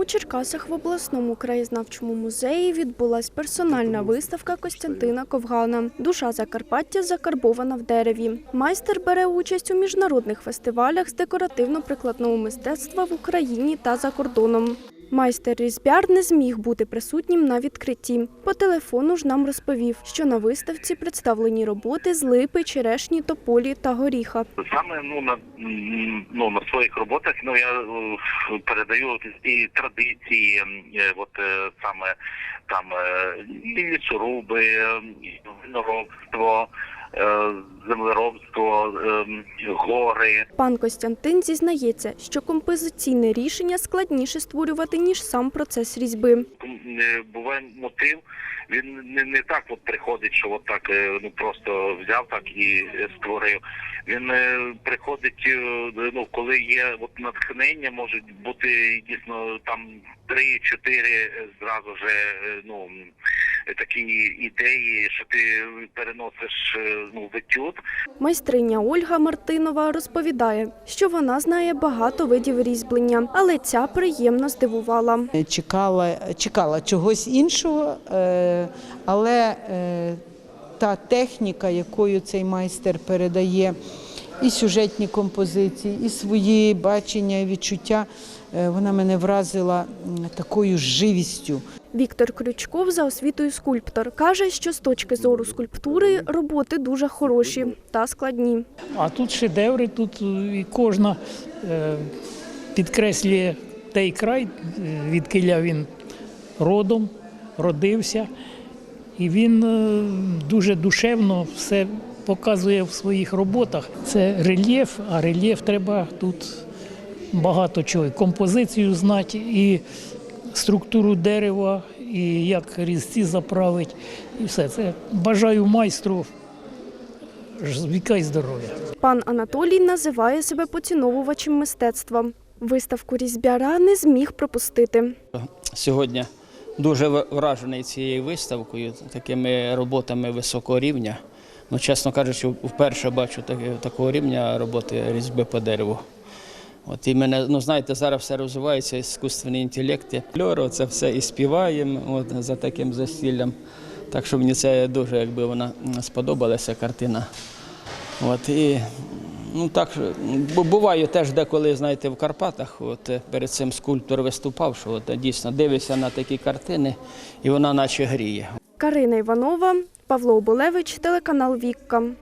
У Черкасах в обласному краєзнавчому музеї відбулась персональна виставка Костянтина Ковгана Душа Закарпаття закарбована в дереві. Майстер бере участь у міжнародних фестивалях з декоративно-прикладного мистецтва в Україні та за кордоном. Майстер різьбяр не зміг бути присутнім на відкритті. По телефону ж нам розповів, що на виставці представлені роботи з липи, черешні, тополі та горіха. Саме ну на ну на своїх роботах ну я е, передаю ті традиції, е, от е, саме там і лісоруби, і виноробство, землеробство, е, гори. Пан Костянтин зізнається, що композиційне рішення складніше створювати, ніж сам процес різьби. Е, Буває мотив. Він не, не так от приходить, що от так е, ну просто взяв так і е, створив. Він е, приходить, е, ну коли є от натхнення, можуть бути дійсно там три-чотири е, зразу же е, ну такі ідеї, що ти переносиш е, ну в етюд. Майстриня Ольга Мартинова розповідає, що вона знає багато видів різьблення, але ця приємно здивувала. чекала, чекала чогось іншого, е, але е, та техніка, якою цей майстер передає і сюжетні композиції, і свої бачення, і відчуття, е, вона мене вразила такою живістю. Віктор Крючков за освітою скульптор каже, що з точки зору скульптури роботи дуже хороші та складні. А тут шедеври, тут е, і кожна е, підкреслює той край, е, відкиля він родом, родився. І він дуже душевно все показує в своїх роботах. Це рельєф, а рельєф треба тут багато чого. Композицію знати, і структуру дерева, і як різці заправити, і все. Це бажаю майстру віка і здоров'я. Пан Анатолій називає себе поціновувачем мистецтва. Виставку різьбяра не зміг пропустити. Сьогодні дуже вражений цією виставкою, такими роботами високого рівня. Ну, чесно кажучи, вперше бачу такого рівня роботи різьби по дереву. От і мене, ну знаєте, зараз все розвивається, іскусственний інтелект, Льоро, це все і співаємо от, за таким засиллям. Так що мені це дуже, якби вона сподобалася картина. От, і, ну, так, бу- буває теж деколи, знаєте, в Карпатах, от, перед цим скульптор виступав, що от, дійсно дивишся на такі картини, і вона наче гріє. Карина Іванова, Павло Оболевич, телеканал Вікка.